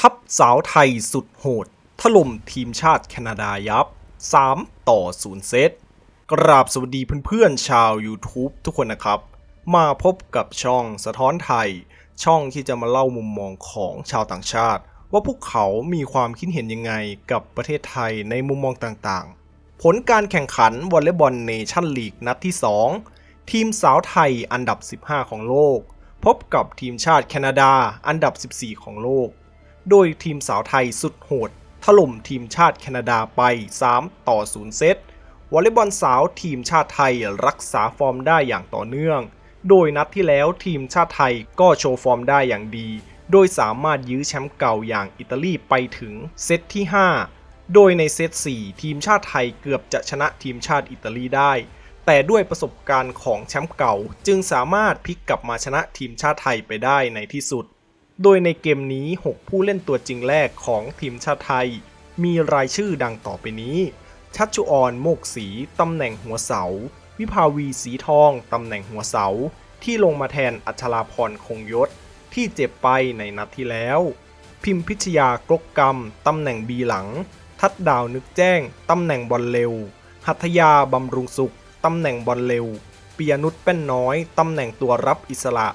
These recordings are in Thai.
ทัพสาวไทยสุดโหด ถล่มทีมชาติแคนาดายับ 3 ต่อ 0 เซต กราบสวัสดีเพื่อนๆ ชาว YouTube ทุกคนนะครับ มาพบกับช่องสะท้อนไทย ช่องที่จะมาเล่ามุมมองของชาวต่างชาติ ว่าพวกเขามีความคิดเห็นยังไงกับประเทศไทยในมุมมองต่างๆ ผลการแข่งขันวอลเลย์บอลเนชั่นลีกนัดที่ 2 ทีมสาวไทยอันดับ 15 ของโลก พบกับทีมชาติแคนาดาอันดับ 14 ของโลก โดยทีมสาวไทยสุดโหด ถล่มทีมชาติแคนาดาไป 3 ต่อ 0 เซต วอลเลย์บอลสาวทีมชาติไทยรักษาฟอร์มได้อย่างต่อเนื่อง โดยนัดที่แล้วทีมชาติไทยก็โชว์ฟอร์มได้อย่างดี โดยสามารถยื้อแชมป์เก่าอย่างอิตาลีไปถึงเซตที่ 5 โดยในเซต 4 ทีมชาติไทยเกือบจะชนะทีมชาติอิตาลีได้แต่ด้วยประสบการณ์ของแชมป์เก่า จึงสามารถพลิกกลับมาชนะทีมชาติไทยไปได้ในที่สุด โดยในเกมนี้ 6 ผู้เล่นตัวจริงแรกของทีมชาติไทย มีรายชื่อดังต่อไปนี้ ชัชชุออนโมกศีตำแหน่งหัวเสา วิภาวีสีทองตำแหน่งหัวเสา ที่ลงมาแทนอัชราพรคงยศ ที่เจ็บไปในนัดที่แล้ว พิมพิชยากรกกรรมตำแหน่งบีหลัง ทัดดาวนึกแจ้งตำแหน่งบอลเร็ว หัตยาบำรุงสุขตำแหน่งบอลเร็วปียนุชแป้นน้อยตำแหน่งตัวรับอิสระ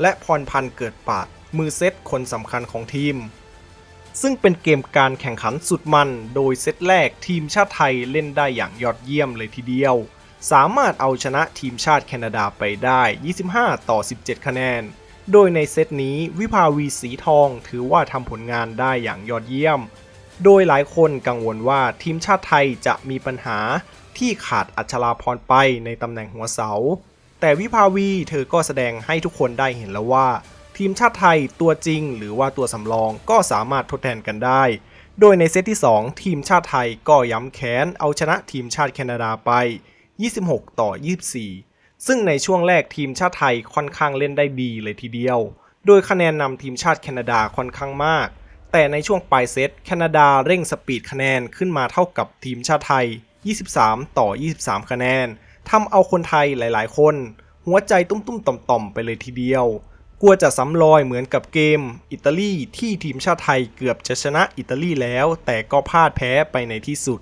และพรพันธ์เกิดปาด มือเซตคนสำคัญของทีม ซึ่งเป็นเกมการแข่งขันสุดมัน โดยเซตแรกทีมชาติไทยเล่นได้อย่างยอดเยี่ยมเลยทีเดียว สามารถเอาชนะทีมชาติแคนาดาไปได้ 25 ต่อ 17 คะแนน โดยในเซตนี้วิภาวีสีทองถือว่าทำผลงานได้อย่างยอดเยี่ยม โดยหลายคนกังวลว่าทีมชาติไทยจะมีปัญหาที่ขาดอัชราพรไปในตำแหน่งหัวเสา แต่วิภาวีเธอก็แสดงให้ทุกคนได้เห็นแล้วว่า ทีมชาติไทยตัวจริงหรือว่าตัวสำรองก็สามารถทดแทนกันได้ โดยในเซตที่ 2 ทีมชาติไทยก็ย้ำแค้นเอาชนะทีมชาติแคนาดาไป 26 ต่อ 24 ซึ่งในช่วงแรกทีมชาติไทยค่อนข้างเล่นได้ดีเลยทีเดียว โดยคะแนนนำทีมชาติแคนาดาค่อนข้างมาก แต่ในช่วงปลายเซตแคนาดาเร่งสปีดคะแนนขึ้นมาเท่ากับทีมชาติไทย 23 ต่อ 23 คะแนนทำเอาคนไทยหลาย ๆ คน หัวใจตุ้มๆต่อมๆไปเลยทีเดียว กลัวจะซ้ำรอยเหมือนกับเกม อิตาลีที่ทีมชาติไทยเกือบจะชนะอิตาลีแล้ว แต่ก็พลาดแพ้ไปในที่สุด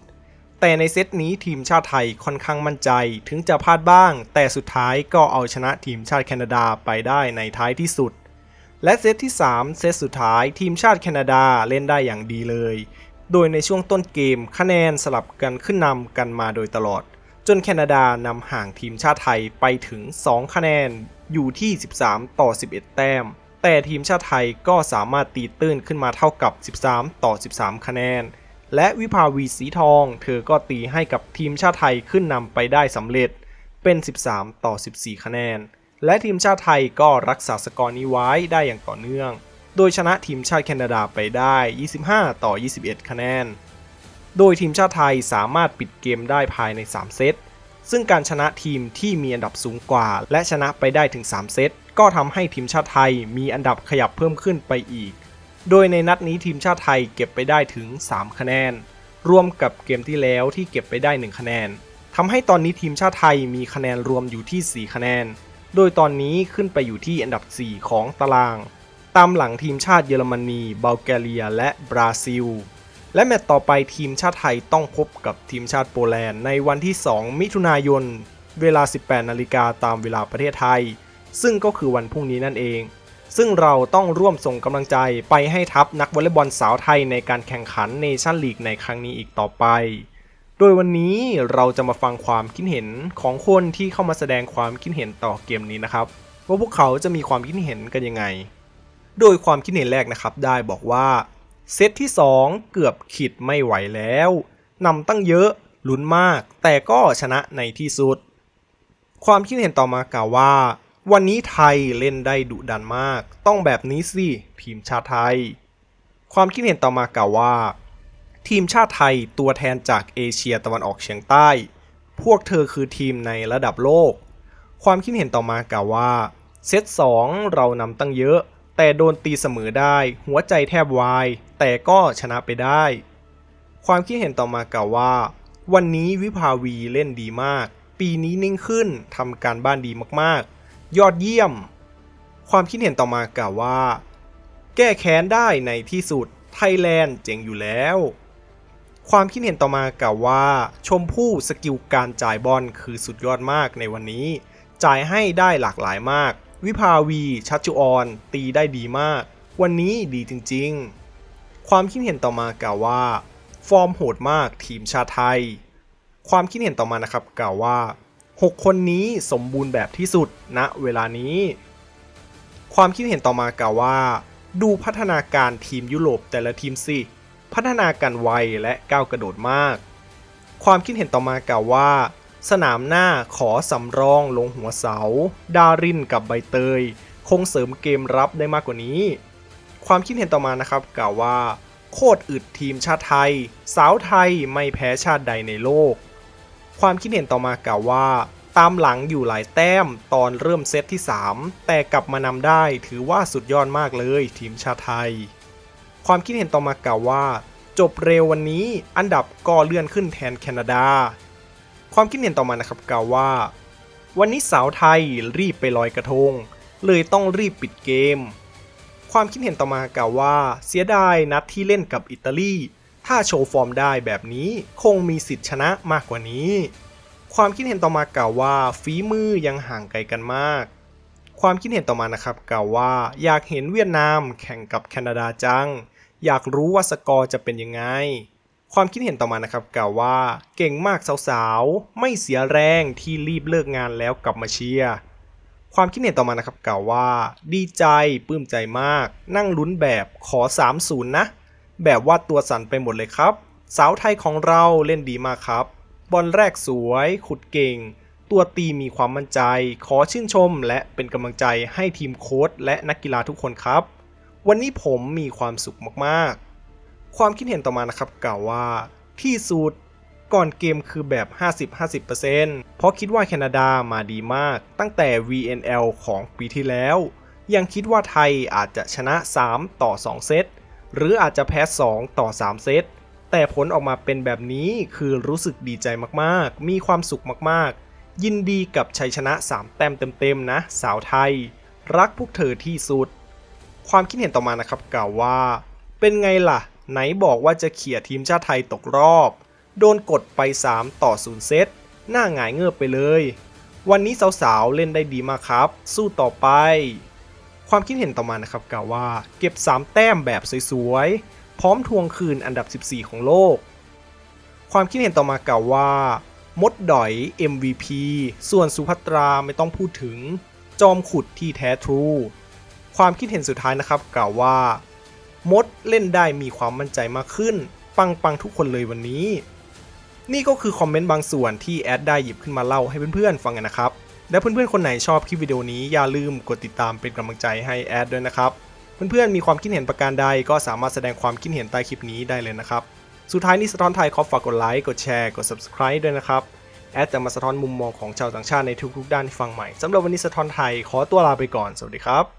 แต่ในเซตนี้ทีมชาติไทยค่อนข้างมั่นใจถึงจะพลาดบ้าง แต่สุดท้ายก็เอาชนะทีมชาติแคนาดาไปได้ในท้ายที่สุด และเซตที่ 3 เซตสุดท้ายทีมชาติแคนาดาเล่นได้อย่างดีเลย โดยในช่วงต้นเกมคะแนนสลับกันขึ้นนำกันมาโดยตลอด จนแคนาดานำห่างทีมชาติไทยไปถึง 2 คะแนน อยู่ที่ 13 ต่อ 11 แต้ม แต่ทีมชาติไทยก็สามารถตีตื้นขึ้นมาเท่ากับ 13 ต่อ 13 คะแนน และวิภาวีสีทอง เธอก็ตีให้กับทีมชาติไทยขึ้นนำไปได้สำเร็จ เป็น 13 ต่อ 14 คะแนน และทีมชาติไทยก็รักษาสกอร์นี้ไว้ได้อย่างต่อเนื่อง โดยชนะทีมชาติแคนาดาไปได้ 25 ต่อ 21 คะแนน โดยทีมชาติไทยสามารถปิดเกมได้ภายใน 3 เซต ซึ่งการชนะทีมที่มีอันดับสูงกว่า และชนะไปได้ถึง 3 เซต ก็ทำให้ทีมชาติไทยมีอันดับขยับเพิ่มขึ้นไปอีก โดยในนัดนี้ทีมชาติไทยเก็บไปได้ถึง 3 คะแนน รวมกับเกมที่แล้วที่เก็บไปได้ 1 คะแนนทำให้ตอนนี้ทีมชาติไทยมีคะแนนรวมอยู่ที่ 4 คะแนน โดยตอนนี้ขึ้นไปอยู่ที่อันดับ 4 ของตาราง ตามหลังทีมชาติเยอรมนี บัลแกเรีย และบราซิล และแมตต์ต่อไปทีมชาติไทยต้องพบกับทีมชาติโปแลนด์ในวันที่ 2 มิถุนายน เวลา 18 นาฬิกาตามเวลาประเทศไทย ซึ่งก็คือวันพรุ่งนี้นั่นเอง ซึ่งเราต้องร่วมส่งกำลังใจไปให้ทัพนักวอลเลย์บอลสาวไทยในการแข่งขันเนชั่นลีกในครั้งนี้อีกต่อไป โดยวันนี้เราจะมาฟังความคิดเห็นของคนที่เข้ามาแสดงความคิดเห็นต่อเกมนี้นะครับ ว่าพวกเขาจะมีความคิดเห็นกันยังไง โดยความคิดเห็นแรกนะครับได้บอกว่า เซตที่ 2 เกือบขิดไม่ไหวแล้วนำตั้งเยอะลุ้นมาก แต่ก็ชนะในที่สุด ความคิดเห็นต่อมากล่าวว่า วันนี้ไทยเล่นได้ดุดันมาก ต้องแบบนี้สิทีมชาติไทย ความคิดเห็นต่อมากล่าวว่า ทีมชาติไทยตัวแทนจากเอเชียตะวันออกเฉียงใต้ พวกเธอคือทีมในระดับโลก ความคิดเห็นต่อมากล่าวว่าเซต2เรานำตั้งเยอะ แต่โดนตีเสมอได้ หัวใจแทบวาย แต่ก็ชนะไปได้ ความคิดเห็นต่อมากล่าวว่า วันนี้วิภาวีเล่นดีมาก ปีนี้นิ่งขึ้นทำการบ้านดีมากๆ ยอดเยี่ยม ความคิดเห็นต่อมากล่าวว่า แก้แค้นได้ในที่สุดไทยแลนด์เจ๋งอยู่แล้ว ความคิดเห็นต่อมากล่าวว่า ชมพู่สกิลการจ่ายบอลคือสุดยอดมากในวันนี้ จ่ายให้ได้หลากหลายมาก วิภาวีชัชจุออนตีได้ดีมาก วันนี้ดีจริงๆ ความคิดเห็นต่อมากล่าวว่า ฟอร์มโหดมากทีมชาติไทย ความคิดเห็นต่อมานะครับกล่าวว่า 6 คนนี้สมบูรณ์แบบที่สุดณเวลานี้ ความคิดเห็นต่อมากล่าวว่า ดูพัฒนาการทีมยุโรปแต่ละทีมสิพัฒนาการไวและก้าวกระโดดมาก ความคิดเห็นต่อมากล่าวว่า สนามหน้าขอสำรองลงหัวเสา ดารินกับใบเตย คงเสริมเกมรับได้มากกว่านี้ ความคิดเห็นต่อมานะครับกล่าวว่า โคตรอึดทีมชาติไทย สาวไทยไม่แพ้ชาติใดในโลก ความคิดเห็นต่อมากล่าวว่า ตามหลังอยู่หลายแต้มตอนเริ่มเซตที่ 3 แต่กลับมานำได้ถือว่าสุดยอดมากเลยทีมชาติไทย ความคิดเห็นต่อมากล่าวว่า จบเร็ววันนี้อันดับก็เลื่อนขึ้นแทนแคนาดา ความคิดเห็นต่อมานะครับกล่าวว่า วันนี้สาวไทยรีบไปลอยกระทง เลยต้องรีบปิดเกม ความคิดเห็นต่อมากล่าวว่า เสียดายนัดที่เล่นกับอิตาลี ถ้าโชว์ฟอร์มได้แบบนี้คงมีสิทธิชนะมากกว่านี้ ความคิดเห็นต่อมากล่าวว่าฝีมือยังห่างไกลกันมาก ความคิดเห็นต่อมานะครับกล่าวว่า อยากเห็นเวียดนามแข่งกับแคนาดาจัง อยากรู้ว่าสกอร์จะเป็นยังไง ความคิดเห็นต่อมานะครับกล่าวว่าเก่งมากสาวๆ ไม่เสียแรงที่รีบเลิกงานแล้วกลับมาเชียร์ความคิดเห็นต่อมานะครับกล่าวว่า ดีใจปลื้มใจมาก นั่งลุ้นแบบขอ 3-0 นะ แบบว่าตัวสั่นไปหมดเลยครับ สาวไทยของเราเล่นดีมากครับ บอลแรกสวยขุดเก่ง ตัวตีมีความมั่นใจ ขอชื่นชม และเป็นกำลังใจให้ทีมโค้ชและนักกีฬาทุกคนครับ วันนี้ผมมีความสุขมากๆ ความคิดเห็นต่อมานะครับกล่าวว่าที่สุดก่อนเกมคือแบบ 50-50%เพราะคิดว่าแคนาดามาดีมาก ตั้งแต่ VNL ของปีที่แล้ว ยังคิดว่าไทยอาจจะชนะ 3 ต่อ 2 เซต หรืออาจจะแพ้ 2 ต่อ 3 เซต แต่ผลออกมาเป็นแบบนี้คือรู้สึกดีใจมากๆ มีความสุขมากๆ ยินดีกับชัยชนะ 3 แต้มเต็มๆนะ สาวไทย รักพวกเธอที่สุด ความคิดเห็นต่อมานะครับกล่าวว่า เป็นไงล่ะ ไหนบอกว่าจะเขี่ยทีมชาติไทยตกรอบ โดนกดไป 3 ต่อ 0 เซต หน้าหงายเงือบไปเลย วันนี้สาวๆ เล่นได้ดีมากครับ สู้ต่อไป ความคิดเห็นต่อมานะครับกล่าวว่า เก็บ 3 แต้มแบบสวยๆ พร้อมทวงคืนอันดับ 14 ของโลก ความคิดเห็นต่อมากล่าวว่า มดดอย MVP ส่วนสุภัตราไม่ต้องพูดถึง จอมขุดที่แท้ทรู ความคิดเห็นสุดท้ายนะครับกล่าวว่า มดเล่นได้มีความมั่นใจมากขึ้น ปังปังทุกคนเลยวันนี้ นี่ก็คือคอมเมนต์บางส่วนที่แอดได้หยิบขึ้นมาเล่าให้เพื่อนๆฟังกันนะครับ และเพื่อนๆคนไหนชอบคลิปวิดีโอนี้อย่าลืมกดติดตามเป็นกำลังใจให้แอดด้วยนะครับ เพื่อนๆมีความคิดเห็นประการใดก็สามารถแสดงความคิดเห็นใต้คลิปนี้ได้เลยนะครับ สุดท้ายนี้สะท้อนไทยขอฝากกดไลค์กดแชร์กด subscribe ด้วยนะครับแอดจะมาสะท้อนมุมมองของชาวต่างชาติในทุกๆด้านที่ฟังใหม่สำหรับวันนี้สะท้อนไทยขอตัวลาไปก่อนสวัสดีครับ